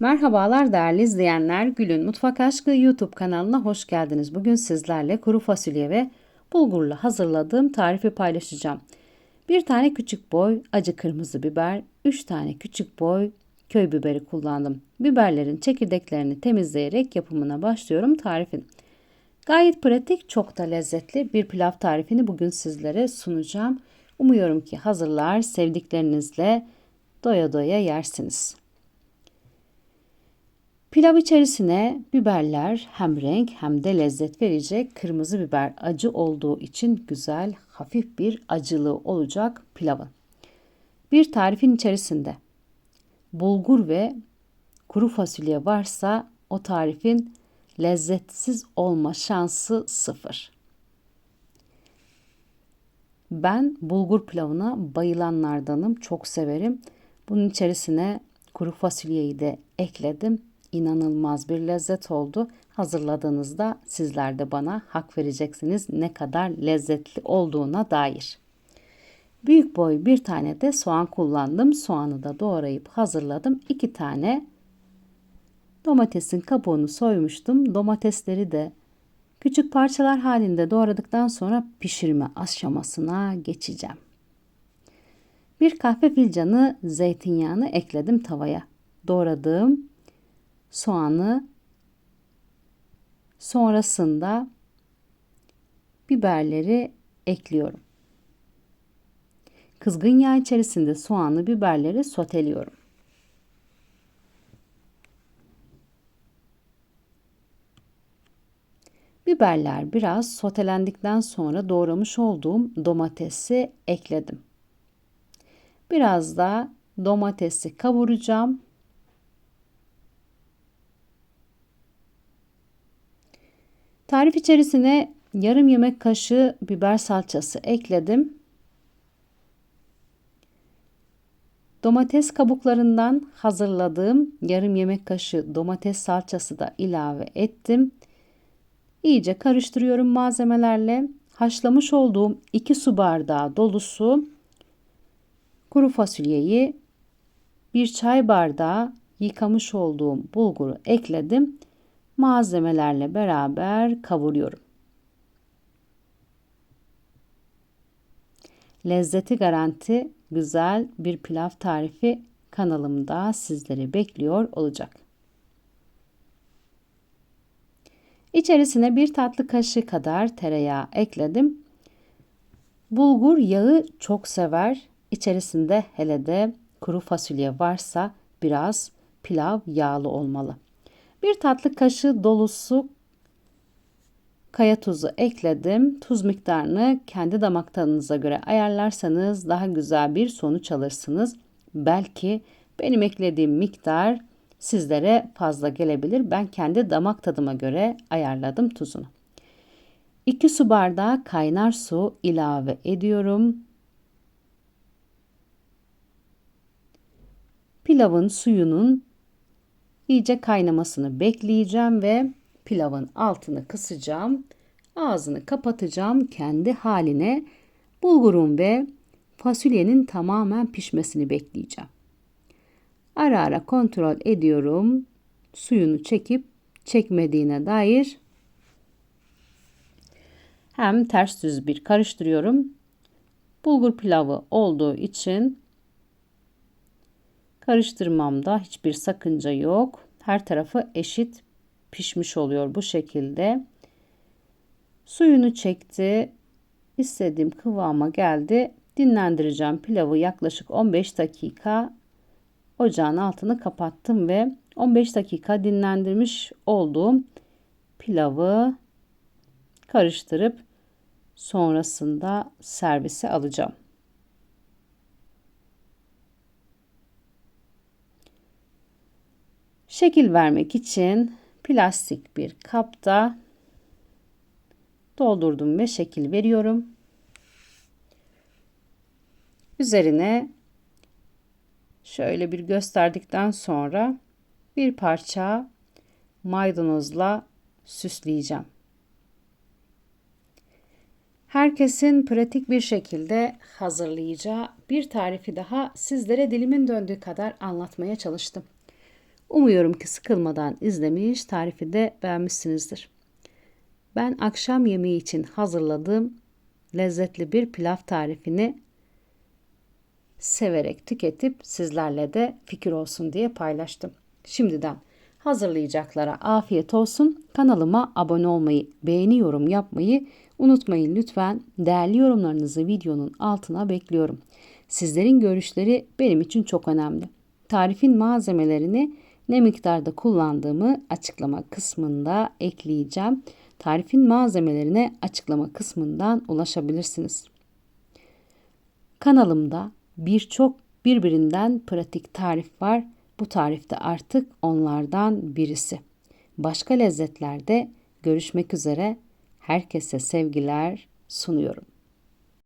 Merhabalar değerli izleyenler. Gül'ün Mutfak Aşkı YouTube kanalına hoş geldiniz. Bugün sizlerle kuru fasulye ve bulgurla hazırladığım tarifi paylaşacağım. Bir tane küçük boy acı kırmızı biber, 3 tane küçük boy köy biberi kullandım. Biberlerin çekirdeklerini temizleyerek yapımına başlıyorum tarifin. Gayet pratik, çok da lezzetli bir pilav tarifini bugün sizlere sunacağım. Umuyorum ki hazırlar sevdiklerinizle doya doya yersiniz. Pilav içerisine biberler hem renk hem de lezzet verecek. Kırmızı biber acı olduğu için güzel, hafif bir acılığı olacak pilavın. Bir tarifin içerisinde bulgur ve kuru fasulye varsa o tarifin lezzetsiz olma şansı sıfır. Ben bulgur pilavına bayılanlardanım. Çok severim. Bunun içerisine kuru fasulyeyi de ekledim inanılmaz bir lezzet oldu. Hazırladığınızda sizler de bana hak vereceksiniz ne kadar lezzetli olduğuna dair. Büyük boy bir tane de soğan kullandım. Soğanı da doğrayıp hazırladım. İki tane domatesin kabuğunu soymuştum. Domatesleri de küçük parçalar halinde doğradıktan sonra pişirme aşamasına geçeceğim. Bir kahve fincanı zeytinyağını ekledim tavaya. Doğradığım soğanı sonrasında biberleri ekliyorum. Kızgın yağ içerisinde soğanlı biberleri soteliyorum. Biberler biraz sotelendikten sonra doğramış olduğum domatesi ekledim. Biraz da domatesi kavuracağım. Tarif içerisine yarım yemek kaşığı biber salçası ekledim. Domates kabuklarından hazırladığım yarım yemek kaşığı domates salçası da ilave ettim. İyice karıştırıyorum malzemelerle. Haşlamış olduğum 2 su bardağı dolusu kuru fasulyeyi bir çay bardağı yıkamış olduğum bulguru ekledim malzemelerle beraber kavuruyorum. Lezzeti garanti güzel bir pilav tarifi kanalımda sizleri bekliyor olacak. İçerisine bir tatlı kaşığı kadar tereyağı ekledim. Bulgur yağı çok sever. İçerisinde hele de kuru fasulye varsa biraz pilav yağlı olmalı. Bir tatlı kaşığı dolusu kaya tuzu ekledim. Tuz miktarını kendi damak tadınıza göre ayarlarsanız daha güzel bir sonuç alırsınız. Belki benim eklediğim miktar sizlere fazla gelebilir. Ben kendi damak tadıma göre ayarladım tuzunu. 2 su bardağı kaynar su ilave ediyorum. Pilavın suyunun İyice kaynamasını bekleyeceğim ve pilavın altını kısacağım. Ağzını kapatacağım kendi haline. Bulgurun ve fasulyenin tamamen pişmesini bekleyeceğim. Ara ara kontrol ediyorum. Suyunu çekip çekmediğine dair hem ters düz bir karıştırıyorum. Bulgur pilavı olduğu için Karıştırmamda hiçbir sakınca yok. Her tarafı eşit pişmiş oluyor bu şekilde. Suyunu çekti. İstediğim kıvama geldi. Dinlendireceğim pilavı yaklaşık 15 dakika. Ocağın altını kapattım ve 15 dakika dinlendirmiş olduğum pilavı karıştırıp sonrasında servise alacağım. Şekil vermek için plastik bir kapta doldurdum ve şekil veriyorum. Üzerine şöyle bir gösterdikten sonra bir parça maydanozla süsleyeceğim. Herkesin pratik bir şekilde hazırlayacağı bir tarifi daha sizlere dilimin döndüğü kadar anlatmaya çalıştım. Umuyorum ki sıkılmadan izlemiş, tarifi de beğenmişsinizdir. Ben akşam yemeği için hazırladığım lezzetli bir pilav tarifini severek tüketip sizlerle de fikir olsun diye paylaştım. Şimdiden hazırlayacaklara afiyet olsun. Kanalıma abone olmayı, beğeni yorum yapmayı unutmayın lütfen. Değerli yorumlarınızı videonun altına bekliyorum. Sizlerin görüşleri benim için çok önemli. Tarifin malzemelerini ne miktarda kullandığımı açıklama kısmında ekleyeceğim. Tarifin malzemelerine açıklama kısmından ulaşabilirsiniz. Kanalımda birçok birbirinden pratik tarif var. Bu tarifte artık onlardan birisi. Başka lezzetlerde görüşmek üzere. Herkese sevgiler sunuyorum.